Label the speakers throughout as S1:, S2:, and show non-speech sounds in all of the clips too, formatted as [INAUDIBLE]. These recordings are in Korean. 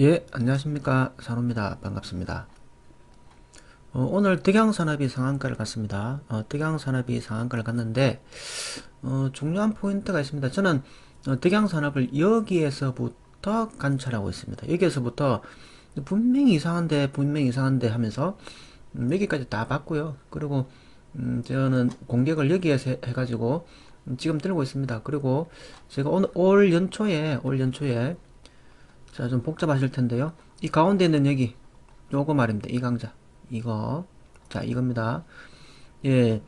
S1: 예, 안녕하십니까. 산호입니다. 반갑습니다. 어, 오늘 득양산업이 상한가를 갔습니다. 어, 득양산업이 상한가를 갔는데, 어, 중요한 포인트가 있습니다. 저는 어, 득양산업을 여기에서부터 관찰하고 있습니다. 여기에서부터 분명히 이상한데, 분명히 이상한데 하면서 음, 여기까지 다 봤고요. 그리고 음, 저는 공격을 여기에서 해- 해가지고 음, 지금 들고 있습니다. 그리고 제가 오늘 올 연초에, 올 연초에 자, 좀 복잡하실 텐데요. 이 가운데 있는 여기, 요거 말입니다. 이 강자. 이거. 자, 이겁니다. 예,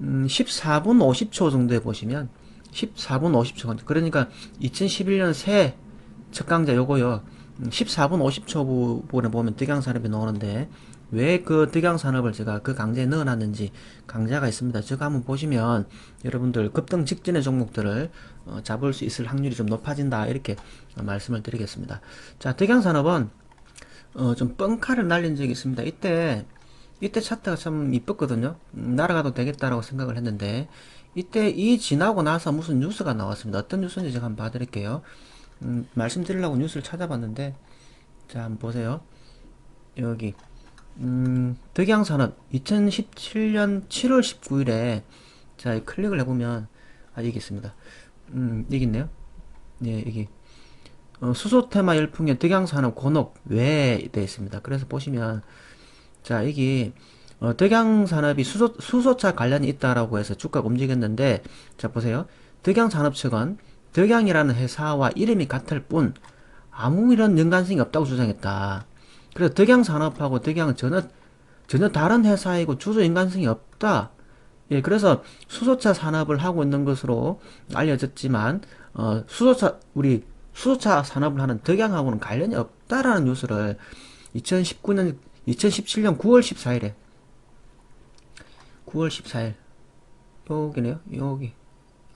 S1: 음, 14분 50초 정도에 보시면, 14분 50초. 그러니까 2011년 새 첫 강자 요거요. 음, 14분 50초 부분에 보면 득양산업이 나오는데, 왜그 득양산업을 제가 그 강좌에 넣어놨는지 강좌가 있습니다. 저거 한번 보시면 여러분들 급등 직전의 종목들을 어, 잡을 수 있을 확률이 좀 높아진다. 이렇게 어, 말씀을 드리겠습니다. 자, 득양산업은 어, 좀 뻥카를 날린 적이 있습니다. 이때, 이때 차트가 참 이뻤거든요. 음, 날아가도 되겠다라고 생각을 했는데, 이때 이 지나고 나서 무슨 뉴스가 나왔습니다. 어떤 뉴스인지 제가 한번 봐드릴게요. 음, 말씀드리려고 뉴스를 찾아봤는데, 자, 한번 보세요. 여기, 음, 득양산업 2017년 7월 19일에, 자, 이 클릭을 해보면, 아, 여기 있습니다. 음, 여기 있네요. 예, 여기. 어, 수소 테마 열풍의 득양산업 곤혹 외에 되어 있습니다. 그래서 보시면 자 여기 어, 득양산업이 수소, 수소차 관련이 있다라고 해서 주가가 움직였는데 자 보세요. 득양산업 측은 득양이라는 회사와 이름이 같을 뿐 아무 이런 연관성이 없다고 주장했다. 그래서 득양산업하고 득양은 전혀 전혀 다른 회사이고 주소 연관성이 없다. 예, 그래서 수소차 산업을 하고 있는 것으로 알려졌지만 어, 수소차 우리 수소차 산업을 하는 덕양하고는 관련이 없다라는 뉴스를 2019년 2017년 9월 14일에 9월 14일 여기네요 여기.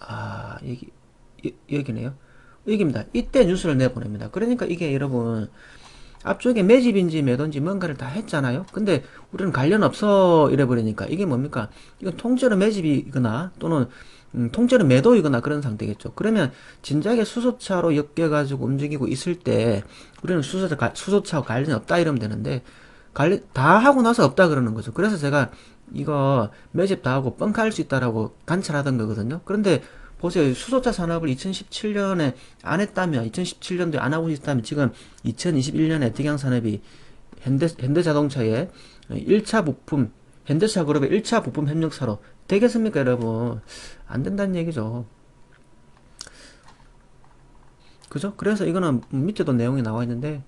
S1: 아 여기 여, 여기네요. 여기입니다. 이때 뉴스를 내보냅니다. 그러니까 이게 여러분 앞쪽에 매집인지 매도인지 뭔가를 다 했잖아요. 근데 우리는 관련 없어 이래버리니까 이게 뭡니까? 이건 통째로 매집이거나 또는 음, 통째로 매도이거나 그런 상태겠죠. 그러면 진작에 수소차로 엮여가지고 움직이고 있을 때 우리는 수소차, 가- 수소차와 관련이 없다 이러면 되는데 관련 다 하고 나서 없다 그러는 거죠. 그래서 제가 이거 매집 다 하고 뻥카할 수 있다라고 관찰하던 거거든요. 그런데 보세요. 수소차 산업을 2017년에 안 했다면, 2017년도에 안 하고 있다면, 지금 2021년에 득양산업이 현대, 현대자동차의 1차 부품, 현대차 그룹의 1차 부품 협력사로 되겠습니까, 여러분? 안 된다는 얘기죠. 그죠? 그래서 이거는 밑에도 내용이 나와 있는데,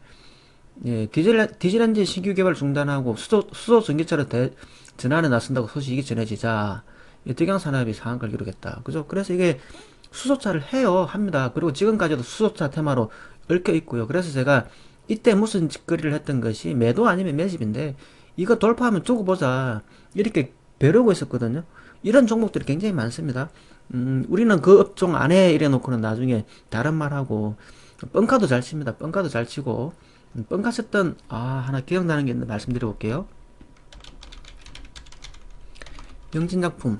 S1: 예, 디젤, 디젤 엔진 신규 개발 중단하고 수소, 수소 전기차를 대, 전환에 나선다고 소식이 전해지자, 이 득양산업이 상한가를 기록했다. 그죠? 그래서 이게 수소차를 해요. 합니다. 그리고 지금까지도 수소차 테마로 얽혀 있고요. 그래서 제가 이때 무슨 짓거리를 했던 것이 매도 아니면 매집인데, 이거 돌파하면 두고 보자. 이렇게 벼르고 있었거든요. 이런 종목들이 굉장히 많습니다. 음, 우리는 그 업종 안에 이래 놓고는 나중에 다른 말하고, 뻥카도 잘 칩니다. 뻥카도 잘 치고, 음, 뻥카 쳤던, 아, 하나 기억나는 게 있는데 말씀드려 볼게요. 영진약품.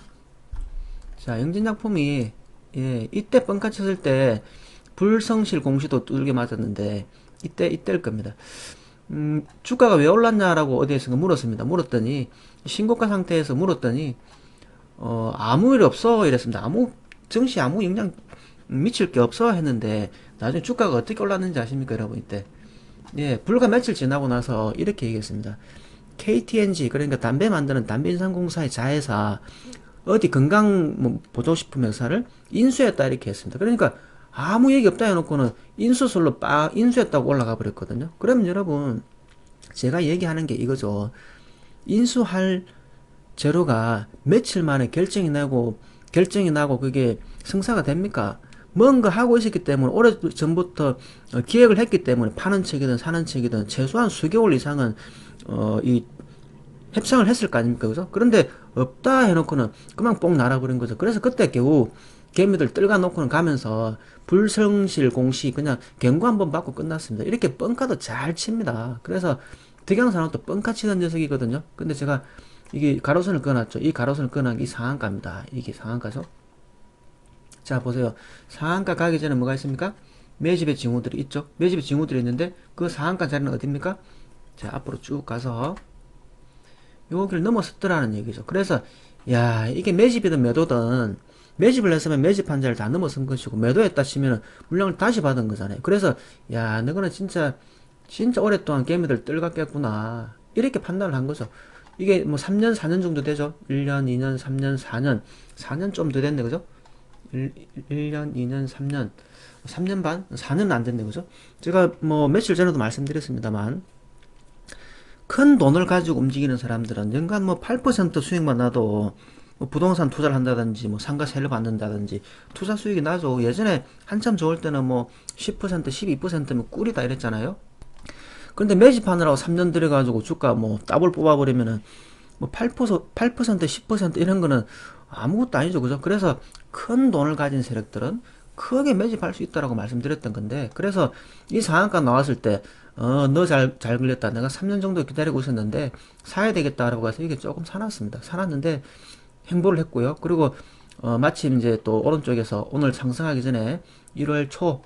S1: 자, 영진약품이, 예, 이때 뻥카 쳤을 때, 불성실 공시도 두들겨 맞았는데, 이때, 이때일 겁니다. 음, 주가가 왜 올랐냐라고 어디에선가 물었습니다. 물었더니, 신고가 상태에서 물었더니, 어, 아무 일 없어. 이랬습니다. 아무, 증시 아무 영향 미칠 게 없어. 했는데, 나중에 주가가 어떻게 올랐는지 아십니까, 여러분, 이때? 예, 불과 며칠 지나고 나서 이렇게 얘기했습니다. KTNG, 그러니까 담배 만드는 담배인상공사의 자회사, 어디 건강 뭐 보조식품 회사를 인수했다 이렇게 했습니다. 그러니까 아무 얘기 없다 해놓고는 인수설로 빠 인수했다고 올라가 버렸거든요. 그러면 여러분 제가 얘기하는 게 이거죠. 인수할 재료가 며칠 만에 결정이 나고 결정이 나고 그게 성사가 됩니까? 뭔가 하고 있었기 때문에 오래 전부터 어, 기획을 했기 때문에 파는 측이든 사는 측이든 최소한 수개월 이상은 어, 이 협상을 했을 거 아닙니까? 그죠? 그런데 없다 해놓고는 그만 뽕 날아버린 거죠. 그래서 그때 겨우 개미들 뜰가 놓고는 가면서 불성실 공시 그냥 경고 한 번 받고 끝났습니다. 이렇게 뻥카도 잘 칩니다. 그래서 득양산업도 뻥카 치는 녀석이거든요. 근데 제가 이게 가로선을 끊었죠. 이 가로선을 끊은 이 상한가입니다. 이게 상한가죠. 자 보세요. 상한가 가기 전에 뭐가 있습니까? 매집의 징후들이 있죠. 매집의 징후들이 있는데 그 상한가 자리는 어딥니까? 자, 앞으로 쭉 가서 여기를 넘어섰더라는 얘기죠. 그래서 야, 이게 매집이든 매도든 매집을 했으면 매집 한 자를 다 넘어선 것이고 매도했다 치면은 물량을 다시 받은 거잖아요. 그래서 야, 너거는 진짜 진짜 오랫동안 개미들 뜰갔겠구나. 이렇게 판단을 한 거죠. 이게 뭐 3년, 4년 정도 되죠. 1년, 2년, 3년, 4년. 4년 좀 더 됐네, 그죠? 1, 1년, 2년, 3년. 3년 반? 4년은 안 됐네, 그죠? 제가 뭐 며칠 전에도 말씀드렸습니다만, 큰 돈을 가지고 움직이는 사람들은 연간 뭐 8% 수익만 나도 뭐 부동산 투자를 한다든지 뭐 상가 세를 받는다든지 투자 수익이 나죠. 예전에 한참 좋을 때는 뭐 10%, 12%면 꿀이다 이랬잖아요. 근데 매집하느라고 3년 들여가지고 주가 뭐 더블 뽑아버리면은 뭐 8%, 8%, 10% 이런 거는 아무것도 아니죠. 그죠? 그래서 큰 돈을 가진 세력들은 크게 매집할 수 있다라고 말씀드렸던 건데, 그래서 이 상한가 나왔을 때, 어, 너 잘, 잘 걸렸다. 내가 3년 정도 기다리고 있었는데, 사야 되겠다라고 해서 이게 조금 사놨습니다. 사놨는데, 행보를 했고요. 그리고, 어, 마침 이제 또 오른쪽에서 오늘 상승하기 전에 1월 초,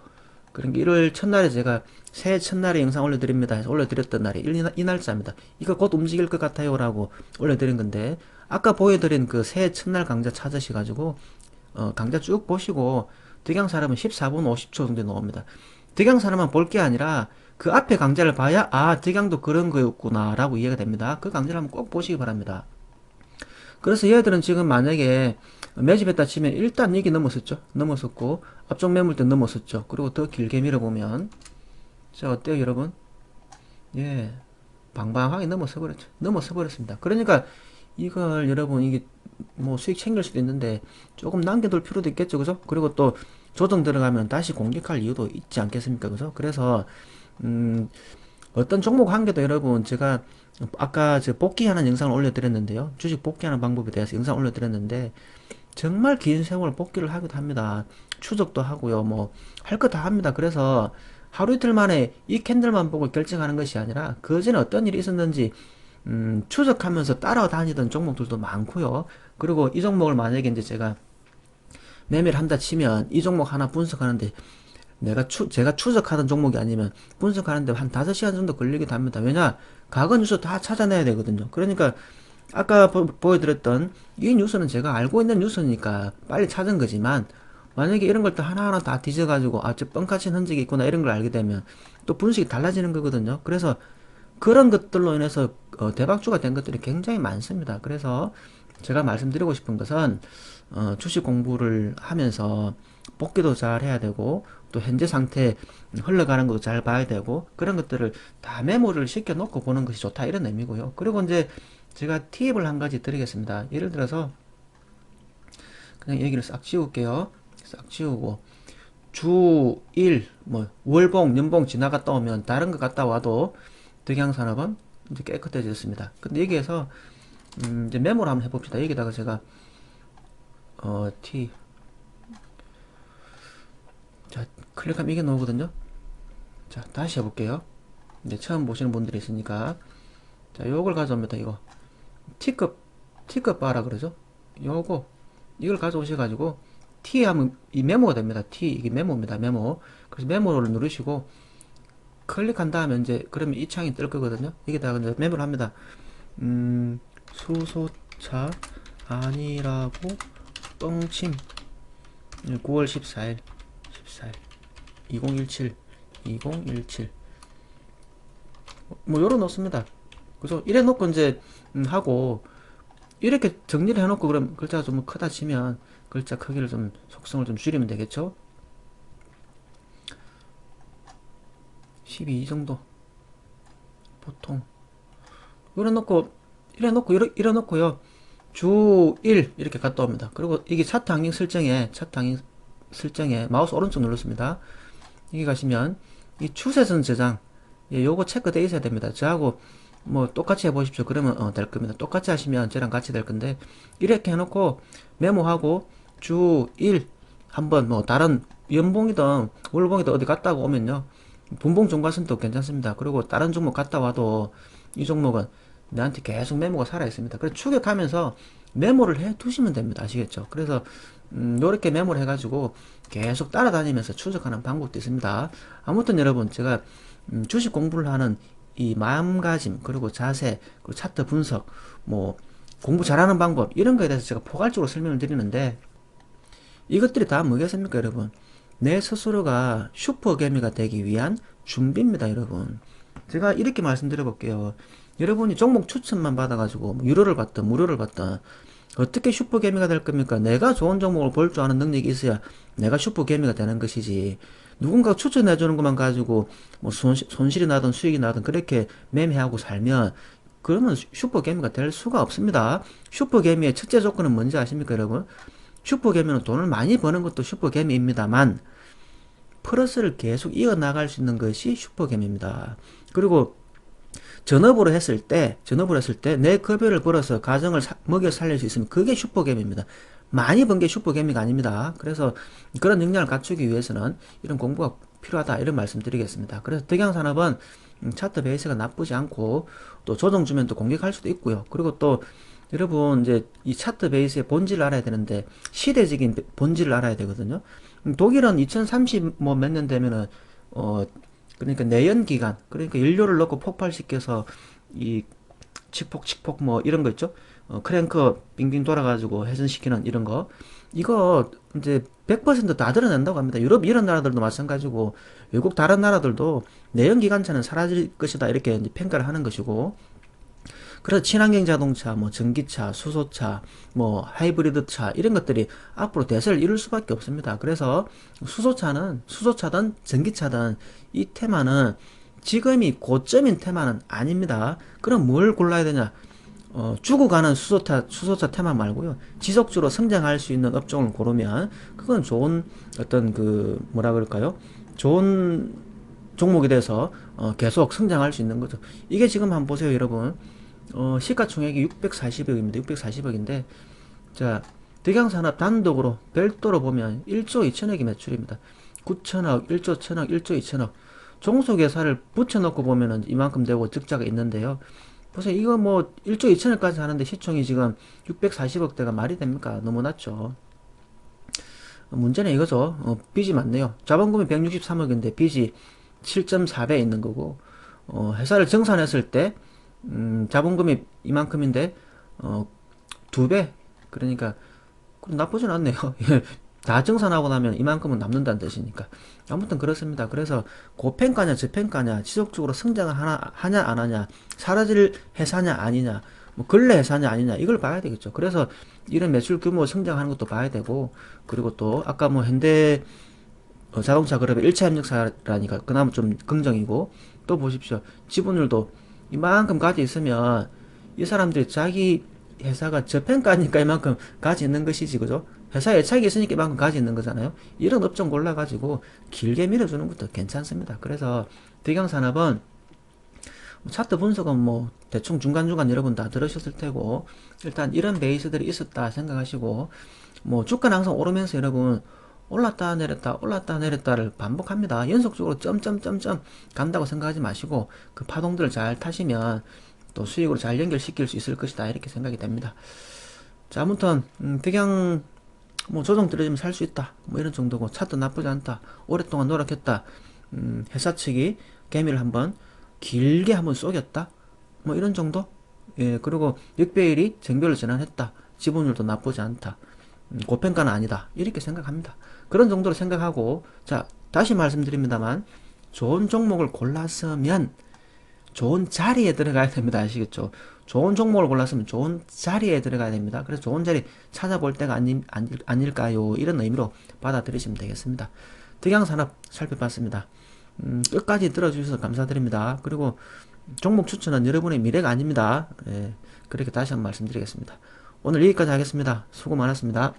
S1: 그러니까 1월 첫날에 제가 새해 첫날에 영상 올려드립니다 해서 올려드렸던 날이 이, 이 날짜입니다. 이거 곧 움직일 것 같아요 라고 올려드린 건데 아까 보여드린 그 새해 첫날 강좌 찾으셔가지고 어, 강좌 쭉 보시고 득양 사람은 14분 50초 정도 나옵니다. 득양 사람만 볼 게 아니라 그 앞에 강좌를 봐야 아 득양도 그런 거였구나 라고 이해가 됩니다. 그 강좌를 한번 꼭 보시기 바랍니다. 그래서 얘들은 지금 만약에 매집했다 치면 일단 여기 넘었었죠. 넘었었고 앞쪽 매물대 넘었었죠. 그리고 더 길게 밀어보면 자 어때요 여러분? 예 방방하게 넘어서 버렸죠. 넘어서 버렸습니다. 그러니까 이걸 여러분 이게 뭐 수익 챙길 수도 있는데 조금 남겨둘 필요도 있겠죠. 그죠? 그리고 또 조정 들어가면 다시 공격할 이유도 있지 않겠습니까? 그죠? 그래서 음 어떤 종목 한 개도 여러분 제가 아까 저 복귀하는 영상을 올려드렸는데요. 주식 복귀하는 방법에 대해서 영상 올려드렸는데 정말 긴 세월 복귀를 하기도 합니다. 추적도 하고요. 뭐 할 거 다 합니다. 그래서 하루 이틀 만에 이 캔들만 보고 결정하는 것이 아니라 그 전에 어떤 일이 있었는지 음, 추적하면서 따라다니던 종목들도 많고요. 그리고 이 종목을 만약에 이제 제가 매매를 한다 치면 이 종목 하나 분석하는데 내가 추, 제가 추적하던 종목이 아니면 분석하는데 한 5시간 정도 걸리기도 합니다. 왜냐? 과거 뉴스 다 찾아내야 되거든요. 그러니까 아까 보, 보여드렸던 이 뉴스는 제가 알고 있는 뉴스니까 빨리 찾은 거지만 만약에 이런 걸 또 하나하나 다 뒤져가지고 아, 저 뻥카친 흔적이 있구나 이런 걸 알게 되면 또 분석이 달라지는 거거든요. 그래서 그런 것들로 인해서 어, 대박주가 된 것들이 굉장히 많습니다. 그래서 제가 말씀드리고 싶은 것은 어, 주식 공부를 하면서 복귀도 잘 해야 되고 또 현재 상태 흘러가는 것도 잘 봐야 되고 그런 것들을 다 메모를 시켜 놓고 보는 것이 좋다 이런 의미고요. 그리고 이제 제가 팁을 한 가지 드리겠습니다. 예를 들어서 그냥 얘기를 싹 지울게요. 싹 지우고 주 1, 뭐 월봉, 연봉 지나갔다 오면 다른 거 갔다 와도 득양산업은 이제 깨끗해졌습니다. 근데 여기에서 음 이제 메모를 한번 해봅시다. 여기다가 제가 어 T 자 클릭하면 이게 나오거든요. 자 다시 해볼게요. 이제 처음 보시는 분들이 있으니까 자 요걸 가져옵니다. 이거 T급 T급 바라 그러죠. 요거 이걸 가져오셔 가지고 T 하면 이 메모가 됩니다. T 이게 메모입니다. 메모. 그래서 메모를 누르시고 클릭한 다음에 이제 그러면 이 창이 뜰 거거든요. 여기다가 이제 메모를 합니다. 음, 수소차 아니라고 뻥침 9월 14일 14일 2017 2017 뭐 요런 놓습니다. 그래서 이래 놓고 이제 음, 하고 이렇게 정리를 해놓고 그럼 글자가 좀 크다 치면 글자 크기를 좀 속성을 좀 줄이면 되겠죠? 12 정도. 보통. 이래 놓고 이래 놓고 이래, 이래 놓고요. 주 1 이렇게 갔다 옵니다. 그리고 이게 차트 항행 설정에 차트 항행 설정에 마우스 오른쪽 눌렀습니다 여기 가시면 이 추세선 저장 예, 요거 체크되어 있어야 됩니다. 저하고 뭐 똑같이 해보십시오. 그러면 어, 될 겁니다. 똑같이 하시면 저랑 같이 될 건데 이렇게 해놓고 메모하고 주 1 한번 뭐 다른 연봉이든 월봉이든 어디 갔다 오면요. 분봉 종가선도 괜찮습니다. 그리고 다른 종목 갔다 와도 이 종목은 내한테 계속 메모가 살아 있습니다. 그래서 추격하면서 메모를 해 두시면 됩니다. 아시겠죠? 그래서 음, 요렇게 메모를 해가지고 계속 따라다니면서 추적하는 방법도 있습니다. 아무튼 여러분 제가 음, 주식 공부를 하는 이 마음가짐 그리고 자세 그리고 차트 분석 뭐 공부 잘하는 방법 이런 거에 대해서 제가 포괄적으로 설명을 드리는데 이것들이 다 뭐겠습니까 여러분? 내 스스로가 슈퍼개미가 되기 위한 준비입니다 여러분. 제가 이렇게 말씀드려 볼게요. 여러분이 종목 추천만 받아가지고 뭐 유료를 받든 무료를 받든 어떻게 슈퍼개미가 될 겁니까? 내가 좋은 종목을 볼 줄 아는 능력이 있어야 내가 슈퍼개미가 되는 것이지. 누군가 추천해 주는 것만 가지고 뭐 손실, 손실이 나든 수익이 나든 그렇게 매매하고 살면 그러면 슈퍼개미가 될 수가 없습니다. 슈퍼개미의 첫째 조건은 뭔지 아십니까, 여러분? 슈퍼개미는 돈을 많이 버는 것도 슈퍼개미입니다만 플러스를 계속 이어나갈 수 있는 것이 슈퍼개미입니다. 그리고 전업으로 했을 때, 전업으로 했을 때 내 급여를 벌어서 가정을 사- 먹여 살릴 수 있으면 그게 슈퍼개미입니다. 많이 번 게 슈퍼개미가 아닙니다. 그래서 그런 능력을 갖추기 위해서는 이런 공부가 필요하다 이런 말씀드리겠습니다. 그래서 덕양산업은 음, 차트 베이스가 나쁘지 않고 또 조정 주면 또 공격할 수도 있고요. 그리고 또 여러분 이제 이 차트 베이스의 본질을 알아야 되는데 시대적인 본질을 알아야 되거든요. 음, 독일은 2030 뭐 몇 년 되면은 어 그러니까 내연 기관 그러니까 연료를 넣고 폭발시켜서 이 칙폭 칙폭 뭐 이런 거 있죠. 어, 크랭크 빙빙 돌아가지고 회전시키는 이런 거 이거 이제 100%다 드러낸다고 합니다. 유럽 이런 나라들도 마찬가지고 외국 다른 나라들도 내연 기관차는 사라질 것이다 이렇게 평가를 하는 것이고 그래서 친환경 자동차, 뭐 전기차, 수소차, 뭐 하이브리드 차 이런 것들이 앞으로 대세를 이룰 수밖에 없습니다. 그래서 수소차는 수소차든 전기차든 이 테마는 지금이 고점인 테마는 아닙니다. 그럼 뭘 골라야 되냐? 어, 죽어가는 수소차, 수소차 테마 말고요. 지속적으로 성장할 수 있는 업종을 고르면 그건 좋은 어떤 그 뭐라 그럴까요? 좋은 종목이 돼서 어, 계속 성장할 수 있는 거죠. 이게 지금 한번 보세요, 여러분. 어, 시가총액이 640억입니다. 640억인데 자, 덕양산업 단독으로 별도로 보면 1조 2천억이 매출입니다. 9천억, 1조 1천억, 1조 2천억. 종속회사를 붙여놓고 보면은 이만큼 되고 적자가 있는데요. 보세요. 이거 뭐 1조 2천억까지 하는데 시총이 지금 640억대가 말이 됩니까? 너무 낮죠. 문제는 이거죠. 어, 빚이 많네요. 자본금이 163억인데 빚이 7.4배 있는 거고, 어, 회사를 정산했을 때, 음, 자본금이 이만큼인데, 어, 두 배? 그러니까, 나쁘진 않네요. [LAUGHS] 예. 다 정산하고 나면 이만큼은 남는다는 뜻이니까. 아무튼 그렇습니다. 그래서 고평가냐, 저평가냐, 지속적으로 성장을 하나, 하냐, 안 하냐, 사라질 회사냐, 아니냐, 뭐 근래 회사냐, 아니냐, 이걸 봐야 되겠죠. 그래서 이런 매출 규모 성장하는 것도 봐야 되고, 그리고 또, 아까 뭐 현대 어, 자동차 그룹의 1차 협력사라니까 그나마 좀 긍정이고, 또 보십시오. 지분율도 이만큼 가지 있으면 이 사람들이 자기 회사가 저평가니까 이만큼 가지 있는 것이지, 그죠? 회사에 애착이 있으니까 이만큼 가지 있는 거잖아요. 이런 업종 골라가지고 길게 밀어주는 것도 괜찮습니다. 그래서 대경산업은 뭐 차트 분석은 뭐 대충 중간중간 여러분 다 들으셨을 테고 일단 이런 베이스들이 있었다 생각하시고 뭐 주가는 항상 오르면서 여러분 올랐다 내렸다 올랐다 내렸다를 반복합니다. 연속적으로 점점점점 간다고 생각하지 마시고 그 파동들을 잘 타시면 또 수익으로 잘 연결시킬 수 있을 것이다 이렇게 생각이 됩니다. 자 아무튼 음, 득양 뭐 조정 들어지면 살 수 있다. 뭐 이런 정도고 차도 나쁘지 않다. 오랫동안 노력했다. 음, 회사 측이 개미를 한번 길게 한번 쏘겼다. 뭐 이런 정도? 예 그리고 역배율이 정별을 전환했다. 지분율도 나쁘지 않다. 음, 고평가는 아니다. 이렇게 생각합니다 그런 정도로 생각하고 자 다시 말씀드립니다만 좋은 종목을 골랐으면 좋은 자리에 들어가야 됩니다. 아시겠죠? 좋은 종목을 골랐으면 좋은 자리에 들어가야 됩니다. 그래서 좋은 자리 찾아볼 때가 아니, 아니, 아닐까요? 이런 의미로 받아들이시면 되겠습니다. 득양산업 살펴봤습니다. 음, 끝까지 들어주셔서 감사드립니다. 그리고 종목 추천은 여러분의 미래가 아닙니다. 예, 그렇게 다시 한번 말씀드리겠습니다. 오늘 여기까지 하겠습니다. 수고 많았습니다.